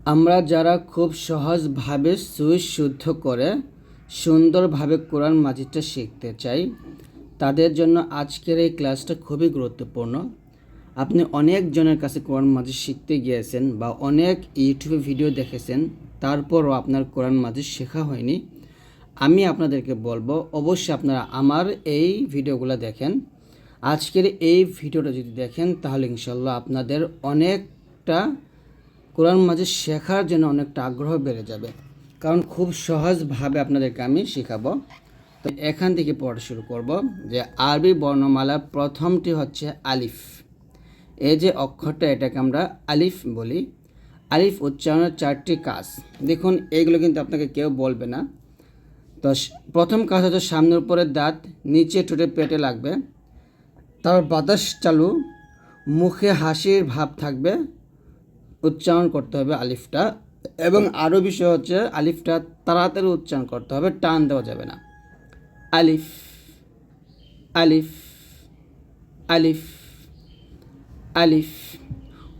আমরা যারা খুব সহজভাবে সুইচ শুদ্ধ করে সুন্দরভাবে কোরআন মাজিদটা শিখতে চাই, তাদের জন্য আজকের এই ক্লাসটা খুবই গুরুত্বপূর্ণ। আপনি অনেকজনের কাছে কোরআন মাজিদ শিখতে গিয়েছেন বা অনেক ইউটিউবে ভিডিও দেখেছেন, তারপরও আপনার কোরআন মাজিদ শেখা হয়নি। আমি আপনাদেরকে বলব, অবশ্যই আপনারা আমার এই ভিডিওগুলো দেখেন। আজকের এই ভিডিওটা যদি দেখেন, তাহলে ইনশাল্লাহ আপনাদের অনেকটা কোরআন মাঝে শেখার জন্য অনেকটা আগ্রহ বেড়ে যাবে। কারণ খুব সহজভাবে আপনাদেরকে আমি শেখাবো। তো এখান থেকে পড়া শুরু করব যে আরবি বর্ণমালার প্রথমটি হচ্ছে আলিফ। এই যে অক্ষরটা এটাকে আমরা আলিফ বলি। আলিফ উচ্চারণের চারটি কাজ। দেখুন, এগুলো কিন্তু আপনাকে কেউ বলবে না। তো প্রথম কাজ হচ্ছে সামনের উপরের দাঁত, নিচে ঠোঁটে পেটে লাগবে। তারপর বাতাস চালু, মুখে হাসির ভাব থাকবে। উচ্চারণ করতে হবে আলিফটা। এবং আরও বিষয় হচ্ছে, আলিফটা তাড়াতাড়ি উচ্চারণ করতে হবে, টান দেওয়া যাবে না। আলিফ আলিফ আলিফ আলিফ।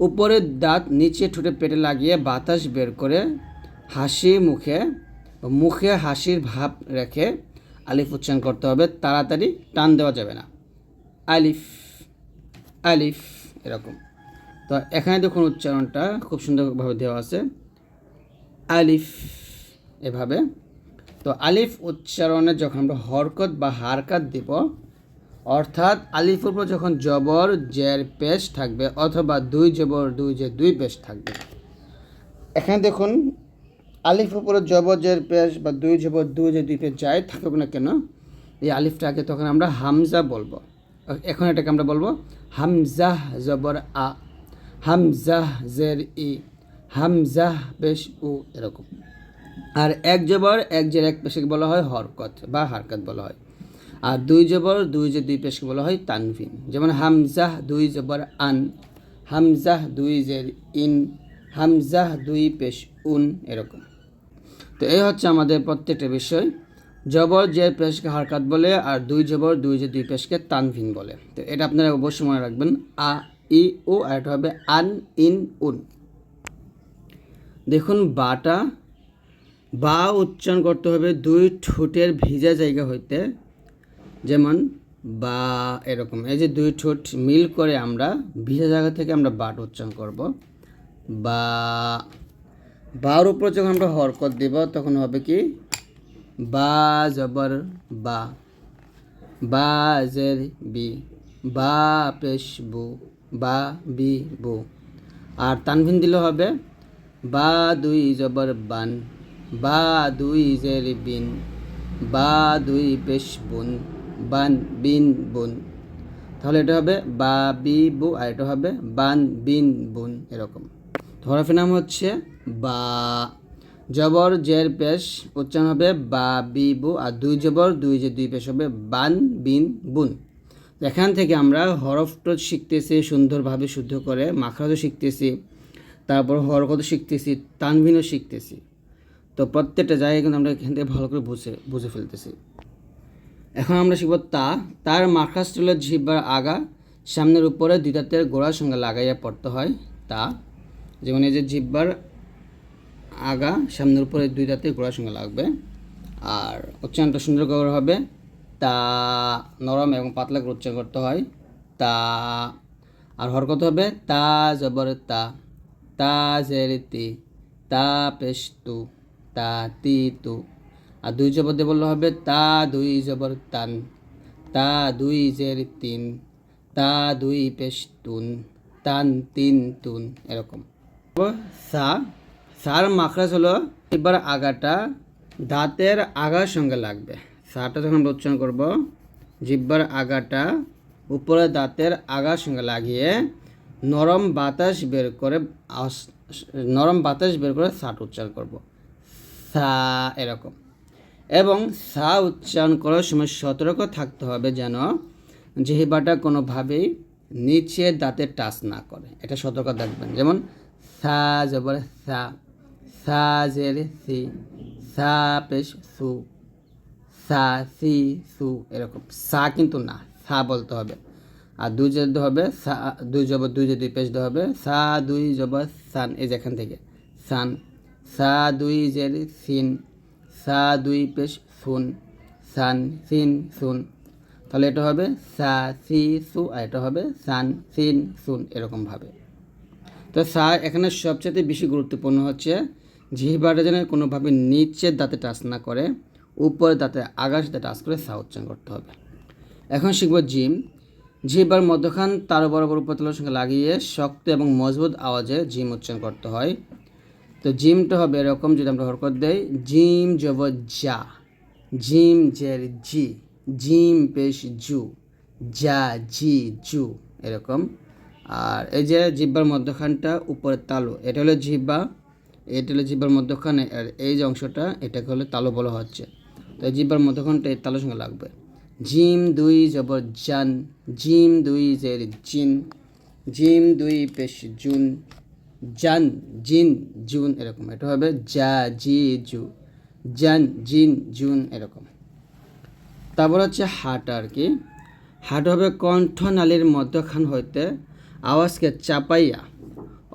উপরের দাঁত নিচে ঠোঁটে পেটে লাগিয়ে বাতাস বের করে হাসি মুখে মুখে হাসির ভাব রেখে আলিফ উচ্চারণ করতে হবে, তাড়াতাড়ি টান দেওয়া যাবে না। আলিফ আলিফ, এরকম। তো এখানে দেখুন উচ্চারণটা খুব সুন্দরভাবে দেওয়া আছে। আলিফ এভাবে। তো আলিফ উচ্চারণে যখন আমরা হরকত বা হারকাত দিব, অর্থাৎ আলিফের উপর যখন জবর, জের, পেশ থাকবে অথবা দুই জবর, দুই যে দুই পেশ থাকবে। এখানে দেখুন আলিফ উপরে জবর, জের, পেশ বা দুই জবর, দুই যে দুই পেশ যাই থাকুক না কেন, এই আলিফটাকে তখন আমরা হামজা বলব। এখন এটাকে আমরা বলব হামজাহ জবর আ হামজাহ জের ই হামজাহ পেশ উ, এরকম। আর এক জবর, এক জের এক পেশকে বলা হয় হরকত বা হারকত বলা হয়। আর দুই জবর, দুই যে দুই পেশকে বলা হয় তানভিন যেমন হামজাহ দুই জবর আন হামজাহ দুই জের ইন হামজাহ দুই পেশ উন, এরকম। তো এই হচ্ছে আমাদের প্রত্যেকটা বিষয়। জবর যে পেশকে হারকাত বলে আর দুই জবর, দুই যে দুই পেশকে তানভিন বলে। তো এটা আপনারা অবশ্যই মনে রাখবেন, আ ই ও আর এটা হবে আন, ইন, উন। দেখুন, বাটা, বা উচ্চারণ করতে হবে দুই ঠোঁটের ভিজা জায়গা হইতে। যেমন, বা এরকম। এই যে দুই ঠোঁট মিল করে আমরা, ভিজা জায়গা থেকে আমরা বাট উচ্চারণ করব। বা, বার উপর যখন আমরা হরকত দিব, তখন হবে কি? বা, জবর, বা। বা, জের, বি। বা, পেশ, বু। বা বি বু। আর তানভিন দিলে হবে, বা দুই জবর বান, বা দুই জের বিন, বা দুই পেশ বুন, বান বিন বুন। তাহলে এটা হবে বা বি বু, আর এটা হবে বান বিন বুন, এরকম। হরফের নাম হচ্ছে বা। জবর জের পেশ উচ্চারণ হবে বা বি বু, আর দুই জবর, দুই যে দুই পেশ হবে বান বিন বুন। এখান থেকে আমরা হরফটা শিখতেছি, সুন্দরভাবে শুদ্ধ করে, মাখরাজও শিখতেছি, তারপর হরকত শিখতেছি, তানভিনও শিখতেছি। তো প্রত্যেকটা জায়গায় কিন্তু আমরা এখান থেকে ভালো করে বুঝে বুঝে ফেলতেছি। এখন আমরা শিখব তা। তার মাখরাজ চলে জিহ্বার আগা, সামনের উপরে দুই গোড়ার সঙ্গে লাগাইয়া পড়তে হয়, তা। যেমন এই যে জিহ্বার আগা, সামনের উপরে দুই দাঁতের গোড়ার সঙ্গে লাগবে, আর উচ্চারণটা সুন্দর করে হবে। তা নরম এবং পাতলা উচ্চারণ করতে হয়। তা, আর হরকত হবে, তা জবর তা তা জের তি, তা পেশ তু তা তি। আর দুই জবর দিয়ে বললে হবে, তা দুই জবর তান, তা দুই জের তিন, তা দুই পেশ তুন, তান তিন তুন, এরকম। সা, সার মাখরাজ হলো, এবার আগাটা দাঁতের আগার সঙ্গে লাগবে। সাটা যখন আমরা উচ্চারণ করব, জিব্বার আগাটা উপরে দাঁতের আগার সঙ্গে লাগিয়ে নরম বাতাস বের করে নরম বাতাস বের করে সাট উচ্চারণ করব। সা এরকম। এবং সা উচ্চারণ করার সময় সতর্ক থাকতে হবে যেন জিহিবাটা কোনোভাবেই নিচে দাঁতে টাচ না করে। এটা সতর্ক থাকবেন। যেমন সা জবর সা সা জের সি, সা পেশ সু। সা, সি, সু এরকম। সা কিন্তু না, সা বলতে হবে। আর দুই যে হবে, সা, দুই জবর দুই যে দুই দিতে হবে, সা, দুই জবর সান, এই যে এখান থেকে। সান, সা, দুই জের, সিন, সা, দুই পেশ, সুন, সান, সিন, সুন। তাহলে এটা হবে সা, সি, সু, আর এটা হবে সান, সিন, সুন এরকমভাবে তো সা এখানে সবচেয়ে বেশি গুরুত্বপূর্ণ হচ্ছে জিহ্বাটা যেন কোনোভাবে নিচের দাঁতে টাচ না করে উপরের দাঁতে আগার সাথে টাচ করে সা উচ্চারণ করতে হবে। এখন শিখব জিম। জিহ্বার মধ্যখান তার বরাবর উপতলের সঙ্গে লাগিয়ে শক্ত এবং মজবুত আওয়াজে জিম উচ্চারণ করতে হয়। তো জিমটা হবে এরকম যদি আমরা হরকত দেই, জিম জব যা, জিম জের জি, জিম পেশ জু, যা জি জু, এরকম। আর এই যে জিব্বার মধ্যখানটা উপরের তালু, এটা হলো জিব্বা এটা হলো জিব্বার মধ্যখানে, আর এই যে অংশটা, এটাকে হলো তালু বলা হচ্ছে। তো জিব্বার মধ্যখানটা এই তালুর সঙ্গে লাগবে। জিম দুই জবর জান, জিম দুই জের জিন, জিম দুই পেশ জুন, জান, জিন, জুন এরকম। এটা হবে যা জি, জু, জান, জিন, জুন এরকম। তারপর হচ্ছে হাট আর কি। হাট হবে কণ্ঠনালীর মধ্যখান হইতে আওয়াজকে চাপাইয়া।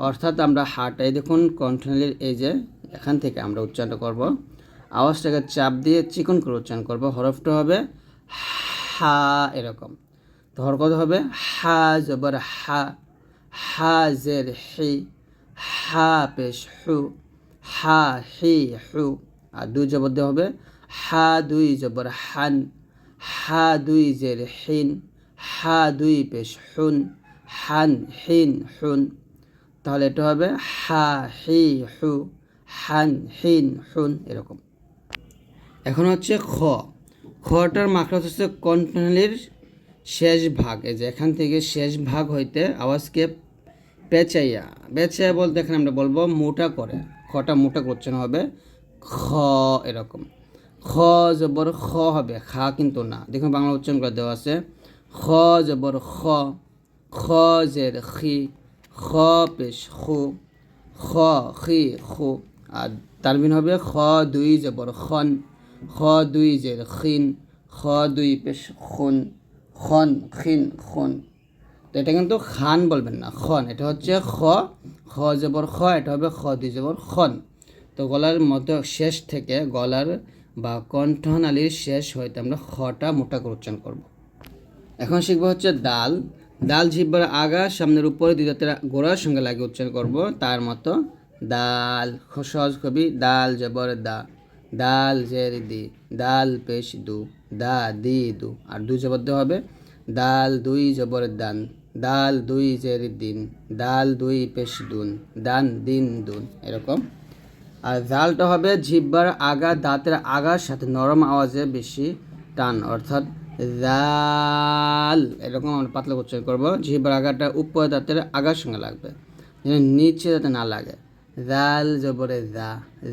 অর্থাৎ আমরা হাট, এই দেখুন কণ্ঠনালীর এই যে এখান থেকে আমরা উচ্চারণ করব। আওয়াজটাকে চাপ দিয়ে চিকন করে উচ্চারণ করব। হরফটা হবে হা এরকম। তো হরকত হবে? হা জবর হা হা জের হি, হা পেশ হু, হা হি হু। আর দুই জবর দেওয়া হবে হা দুই জবর হান, হা দুই জের হিন, হা দুই পেশ হুন, হান হিন হুন। তাহলে এটা হবে হা হি হু, হান হিন হুন এরকম। এখন হচ্ছে খ। খটার মাখরাজ হচ্ছে কণ্ঠনালীর শেষ ভাগ। এই যে এখান থেকে শেষ ভাগ হইতে আওয়াজকে পেঁচাইয়া পেঁচাইয়া বলতে এখানে আমরা বলব মোটা করে। খটা মোটা করছে না হবে খ এরকম। খ জবর খ হবে, খা কিন্তু না। দেখুন বাংলা উচ্চারণ করে দেওয়া আছে। খ জবর খ খ জের খি, খ পেশ খু, খ খি খু। আর তারবিন হবে খ দুই জবর খন খ দুই জের খিন, খ দুই পেশ খুন, খন, খিন, খুন। তো এটা কিন্তু খান বলবেন না, খন। এটা হচ্ছে খ খ জবর খ, এটা হবে খ দুই জবর খন। তো গলার মধ্য শেষ থেকে গলার বা কণ্ঠনালীর শেষ হইতে আমরা খটা মোটা করে উচ্চারণ করব। এখন শিখব হচ্ছে ডাল ডাল জিব্বার আগা, সামনের উপরে দুই দাঁতের গোড়ার সঙ্গে লাগিয়ে উচ্চারণ করব। তার মতো খ- সহজ কবি ডাল জবর দা। ডাল জের দি ডাল পেশ দু, দা দি দু। আর দুই জবর হবে ডাল দুই জবর দান ডাল দুই জের দিন ডাল দুই পেশ দুন, দান দিন দুন, এরকম। আর জালটা হবে জিব্বার আগা, দাঁতের আগার সাথে নরম আওয়াজে বেশি টান, অর্থাৎ জাল, এরকম আমরা পাতলা উচ্চারণ করব। জিব্বার আগাটা উপর দাঁতের আগার সঙ্গে লাগবে নিচে যাতে না লাগে। জাল জবরে জা,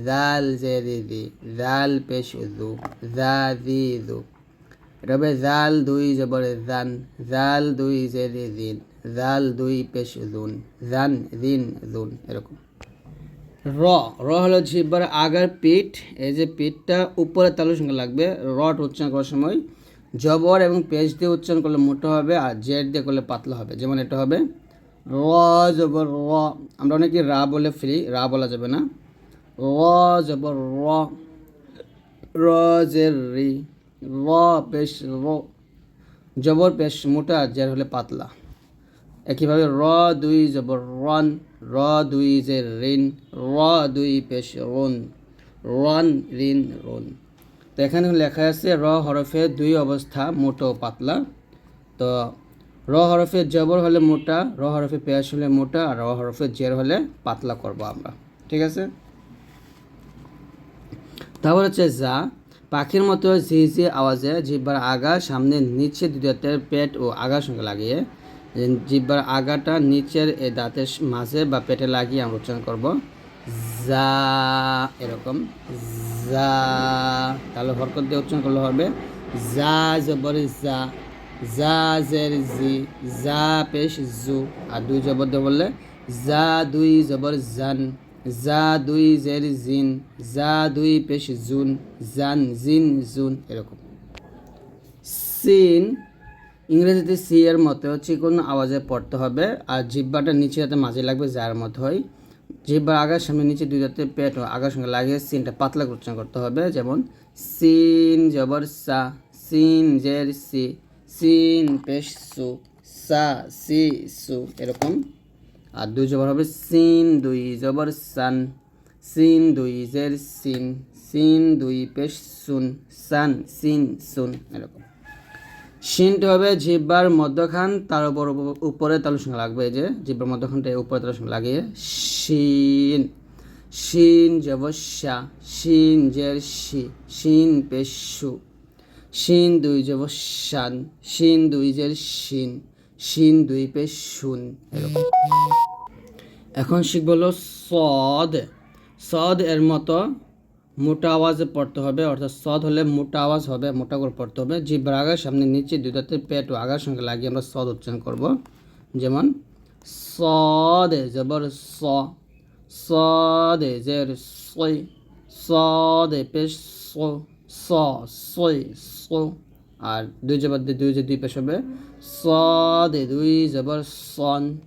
জাল জেরি দি, জাল পেশ দু জা দি দু হবে জাল দুই জবরে জান, জাল দুই জেরি দিন, জাল দুই পেশ জুন জান দিন জুন এরকম। র র হলো জিব্বার আগার পিঠ, এই যে পিঠটা উপরে তালুর সঙ্গে লাগবে, রট উচ্চারণ করার সময় জবর এবং পেজ দিয়ে উচ্চারণ করলে মোটা হবে আর জেড দিয়ে করলে পাতলা হবে, যেমন এটা হবে। র জবর র। আমরা অনেকে রা বলে ফ্রি রা বলা যাবে না। র জবর র। র জের রি। র পেশ র। জবর পেশ মোটা, জের হলে পাতলা। একইভাবে র দুই জবর রন, র দুই যে ঋণ, র দুই পেশ রন রন, ঋণ, রন। তো এখানে লেখা আছে র হরফে দুই অবস্থা, মোটো পাতলা। তো র হরফে জবর হলে মোটা, র হরফে পেশ হলে মোটা, আর র হরফে জের হলে পাতলা করব আমরা। ঠিক আছে? তারপর হচ্ছে যা পাখির মতো ঝি ঝি আওয়াজে জিব্বার আগা, সামনে নিচে দাঁতের পেট ও আগার সঙ্গে লাগিয়ে জিব্বার আগাটা নিচের এই দাঁতের মাঝে বা পেটে লাগিয়ে আমরা উচ্চারণ করব। যা এরকম। যা তাহলে হরকত দিয়ে উচ্চারণ করলে হবে। যা জবর যা যা জের জি যা পেশ জু। আর দুই জবর দিয়ে বললে যা দুই জবর জান যা দুই জের জিন যা দুই পেশ জুন, জান জিন জুন, এরকম। সিন, ইংরেজিতে সি এর মতো চিকন আওয়াজে পড়তে হবে, আর জিব্বাটা নিচে যাতে মাঝে লাগবে যার মতো হয়। জিহ্বার আগার সামনে নিচে দুই দাঁতের পেট আগার সঙ্গে লাগিয়ে সিনটা পাতলা উচ্চারণ করতে হবে, যেমন সিন জবর সা, সিন জের সি। সিন, পেশ, সু, সা, সি, সু, এরকম। আর দুই জবর হবে সিন, দুই জবর সান। সিন, দুই জের সিন। সিন, দুই পেশ, সুন, সান, সিন, সুন, এরকম। শিনটি হবে জিব্বার মধ্যখান, তার উপর উপরে তালুর সঙ্গে লাগবে যে, জিব্বার মধ্যখানটা উপরে তালুর সঙ্গে লাগিয়ে শিন শিন জবস্যা শিন জের শি শিন পেশু শিন দুই জবস্যান শিন দুই জের শিন শিন দুই পে শুন, এরকম। এখন শিখব হলো সদ। সদ এর মতো মোটা আওয়াজে পড়তে হবে, অর্থাৎ সদ হলে মোটা আওয়াজ হবে, মোটা করে পড়তে হবে। জিব্বার আগার সামনে নিচে দুই দাঁতের পেট ও আগার সঙ্গে লাগিয়ে আমরা সদ উচ্চারণ করব। যেমন, সদ জবর স, সদ জের সই, সদ পেশ সো, স, সই সো আর দুই জবর দিয়ে দুই যে দুই পেশ হবে। সদ দুই জবর সন।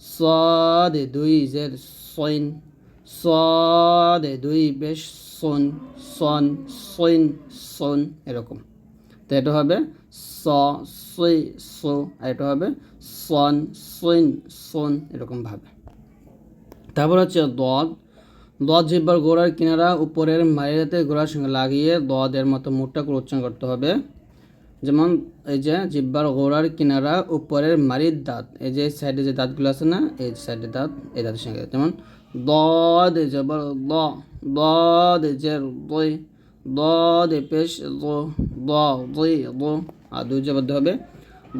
সদে দুই জের সইন। সদে দুই বেশ সন। সন, সইন, সন এরকম। তো এটা হবে স, সই, সো। আর এটা হবে সন, সইন, সন এরকম ভাবে। তারপর হচ্ছে দদ দদ জিব্বার গোড়ার কিনারা উপরের মায়েরাতে গোড়ার সঙ্গে লাগিয়ে দদের মতো মুখটা করে উচ্চারণ করতে হবে। যেমন এই যে জিব্বার গোড়ার কিনারা উপরের মারির দাঁত, এই যে সাইডে যে দাঁতগুলো আছে না, এই সাইডে দাঁত, এই দাঁতের সঙ্গে। যেমন দদ জবর দ দদ পেশ দ দ দই দ, আর দুই জবর হবে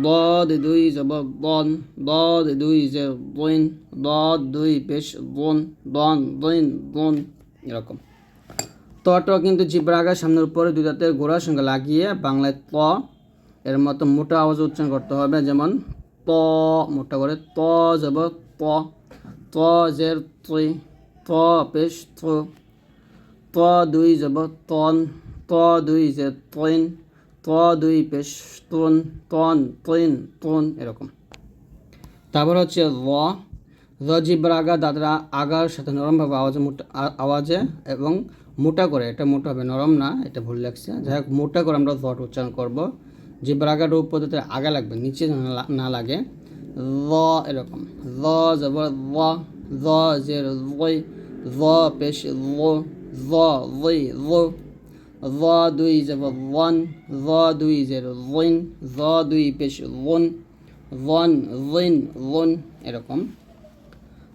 দদ দুই জবর দন দদ দুই জের দইন দদ দুই পেশ দন দন দইন দন এরকম তটা কিন্তু জিব্বার আগার সামনের উপরে দুই দাঁতের গোড়ার সঙ্গে লাগিয়ে বাংলায় ত এর মতো মোটা আওয়াজ উচ্চারণ করতে হবে, যেমন ত মোটা করে ত যাব ত ত জের তুই ত পেশ ত ত দুই যাব তন, ত দুই যে তৈন ত দুই পেশ তন তন তৈন তন এরকম তারপর হচ্ছে র র জিব্বার আগা, দাদরা আগার সাথে নরমভাবে আওয়াজে মোটা আওয়াজে এবং মোটা করে, এটা মোটা হবে, নরম না, এটা ভুল লাগছে যাই হোক মোটা করে আমরা রট উচ্চারণ করব। জিব্বার আগার রূপ পদ্ধতিতে আগা লাগবে, নিচে না- লাগে। র এরকম র জবর র র যে রই র পেশ র র রই র র দুই জবর রন র দুই যে রইন র দুই পেশ রন রন রইন রন এরকম।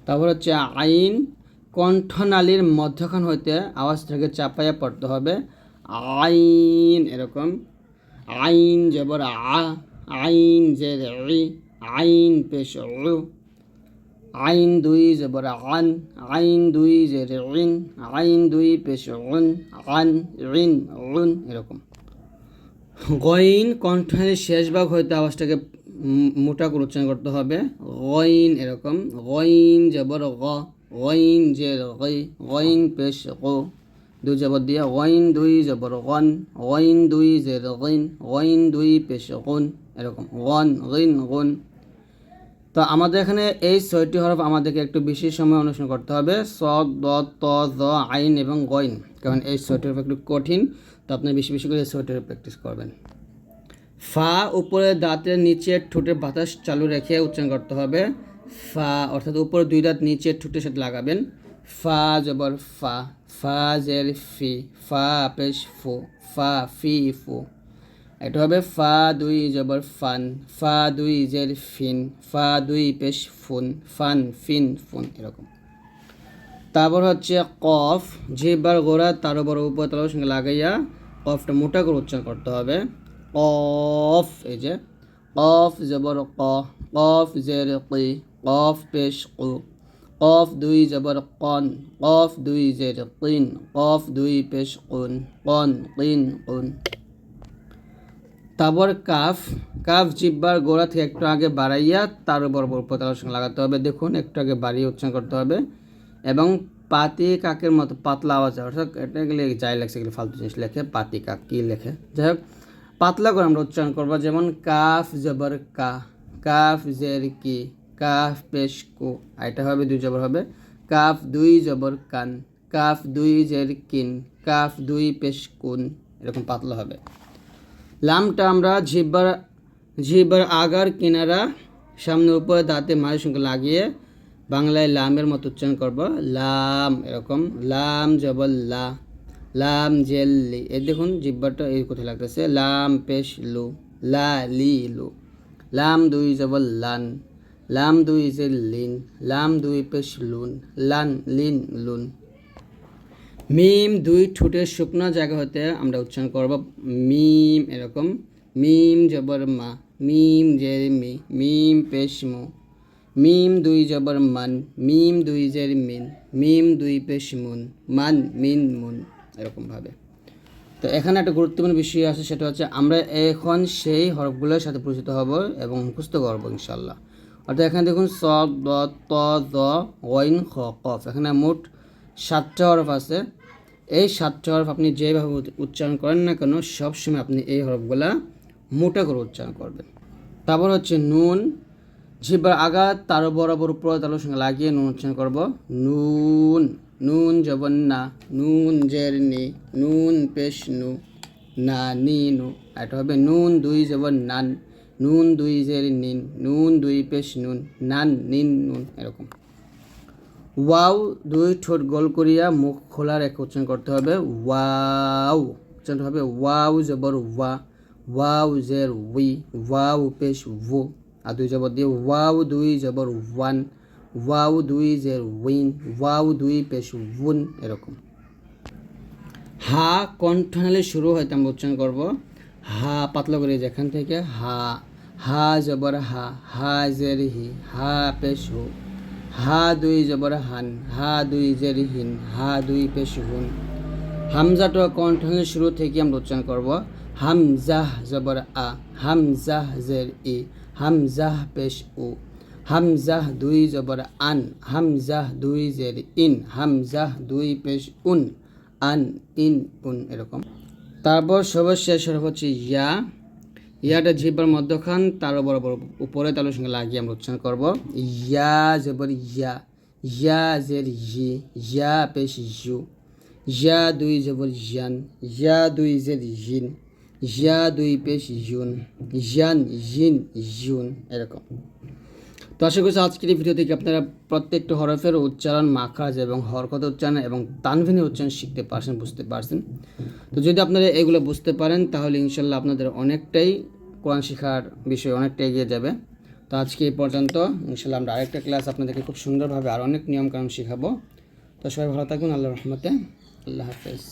তারপর হচ্ছে আইন, কণ্ঠনালীর মধ্যখান হইতে আওয়াজটাকে চাপাইয়া পড়তে হবে। আইন, এরকম। আইন জবর আ, আইন যে রি, আইন পেশ আইন দুই জবর আন, আইন দুই যে রিন আইন দুই পেশ উন আন রিন উন এরকম। গইন কণ্ঠের শেষ ভাগ হইতে আওয়াজটাকে মোটা করে উচ্চারণ করতে হবে। গইন এরকম, গইন জবর গ, গইন যে গই, গইন পেশ গো, দুই জবর দিয়ে গইন দুই জবর গন, গইন দুই যে গইন গইন দুই পেশ গুন এরকম। গন, গইন, গুন। তো আমাদের এখানে এই ছয়টি হরফ আমাদেরকে একটু বেশি সময় অনুসরণ করতে হবে। স, দ, ত, জ, আইন এবং গইন। কারণ এই ছয়টি হরফ একটু কঠিন, তো আপনি বেশি বেশি করে এই ছয়টি হরফ প্র্যাকটিস করবেন। ফা, উপরে দাঁতের নিচে ঠোঁটে বাতাস চালু রেখে উচ্চারণ করতে হবে। ফা, অর্থাৎ উপরে দুই দাঁত নিচে ঠোঁটের সাথে লাগাবেন। ফা, জবর, ফা। ফা, জের, ফি। ফা, পেশ, ফু। ফা, ফি, ফু। এটা হবে ফা দুই জবর ফান। ফা দুই জের ফিন। ফা দুই পেশ ফুন। ফান, ফিন, ফুন, এরকম। তারপর হচ্ছে কফ। জিহ্বার গোড়া, তার বড় উপতলার সঙ্গে লাগাইয়া কফটা মোটা করে উচ্চারণ করতে হবে। কফ এই যে। কফ জবর ক। কফ জের কি? কফ পেশ কু। কফ দুই জবর কন। কফ দুই জের কিন। কফ দুই পেশ কুন। কন, কিন, কুন। তারপর কাফ কাফ জিব্বার গোড়া থেকে একটু আগে বাড়াইয়া তার উপর উপতলার সঙ্গে লাগাতে হবে। দেখুন, একটু আগে বাড়িয়ে উচ্চারণ করতে হবে। এবং পাতি কাকের মতো পাতলা আওয়াজ। অর্থাৎ এটা গেলে যাই লেখছে, এগুলো ফালতু জিনিস লেখে, পাতি কাক কী লেখে। যাই হোক, পাতলা করে আমরা উচ্চারণ করব, যেমন কাফ জবর কা, কাফ জের কি, কাফ পেশ কু এটা হবে দুই জবর হবে। কাফ দুই জবর কান, কাফ দুই জের কিন, কাফ দুই পেশ কুন, এরকম পাতলা হবে। লামটা আমরা জিব্বার জিব্বার আগার কিনারা সামনে উপরে দাঁতে মায়ের সঙ্গে লাগিয়ে বাংলায় লামের মতো উচ্চারণ করব। লাম এরকম। লাম জবল লা। লাম জেল লি। এই দেখুন জিব্বারটা এই কোথায় লাগতেছে। লাম পেশ লু। লা লি লু। লাম দুই জবর লান। লাম দুই জেল লিন। লাম দুই পেশ লুন। লান লিন লুন। মিম, দুই ঠোঁটের শুকনো জায়গা হতে আমরা উচ্চারণ করব মিম এরকম। মিম জবর মা, মিম জের মি মিম পেশ মু মিম দুই জবর মান, মিম দুই জের মিন মিম দুই পেশ মুন, মান, মিন মুন এরকমভাবে। তো এখানে একটা গুরুত্বপূর্ণ বিষয় আছে, সেটা হচ্ছে আমরা এখন সেই হরফগুলোর সাথে পরিচিত হব এবং মুখস্থ করব ইনশাল্লাহ অর্থাৎ এখানে দেখুন স দ ত দ ওয়াইন খ, কফ। এখানে মোট সাতটা হরফ আছে। এই সাতটা হরফ আপনি যেভাবে উচ্চারণ করেন না কেন, সবসময় আপনি এই হরফগুলা মোটা করে উচ্চারণ করবেন। তারপর হচ্ছে নুন। জিব্বার আঘাত, তারও বরাবর উপর তালুর সঙ্গে লাগিয়ে নুন উচ্চারণ করব। নুন নুন জবন না নুন জের নি নুন পেশ নু না নি নু এটা হবে নুন দুই জবন নান, নুন দুই জের নিন নুন দুই পেশ নুন নান নিন নুন, এরকম। ওয়াও, দুই ঠোঁট গোল করিয়া মুখ খোলা রেখে উচ্চারণ করতে হবে। ওয়াও, উচ্চারণ হবে। ওয়াও জবর ওয়া, ওয়াও জের উই, ওয়াও পেশ ও আর দুই জবর দিয়ে ওয়াও দুই জবর ওয়ান, ওয়াও দুই জের উইন, ওয়াও দুই পেশ উন এরকম। হা কণ্ঠনালে শুরু হয় আমরা উচ্চারণ করব। হা পাতলা করে যেখান থেকে হা হা জবর হা হা জের হি, হা পেশ হু। হা দুই জবর হান, হা দুই জের হিন, হা দুই পেশ হুন। হামজাটা কণ্ঠনালে শুরু থেকে আমরা উচ্চারণ করব। হামজাহ জবর আ হাম হামজাহ জের ই হাম হামজাহ পেশ উ। হাম হামজাহ দুই জবর আন হাম হামজাহ দুই জের ইন হাম হামজাহ দুই পেশ উন, আন, ইন, উন, এরকম। তারপর সর্বশেষ হচ্ছে ইয়া। ইয়াটা জিহ্বার মধ্যখান তারও বরাবর উপরে তালুর সঙ্গে লাগিয়ে আমরা উচ্চারণ করব। ইয়া জবর ইয়া ইয়া জের ই ইয়া পেশ ইউ ইয়া দুই জবর ইয়ান ইয়া দুই জের ইন ইয়া দুই পেশ ইউন ইয়ান ইন ইউন এরকম। করছি আজকের এই ভিডিও থেকে আপনারা প্রত্যেকটা হরফের উচ্চারণ, মাখাজ এবং হরকত উচ্চারণ এবং তানভিনের উচ্চারণ শিখতে পারছেন, বুঝতে পারছেন। তো যদি আপনারা এগুলো বুঝতে পারেন, তাহলে ইনশাল্লাহ আপনাদের অনেকটাই কোরআন শেখার বিষয় অনেকটা এগিয়ে যাবে। তো আজকে এই পর্যন্ত ইনশাল্লাহ আমরা আরেকটা ক্লাস আপনাদেরকে খুব সুন্দরভাবে আর অনেক নিয়মকানুন শেখাবো। তো সবাই ভালো থাকুন আল্লাহ রহমতে। আল্লাহ হাফেজ।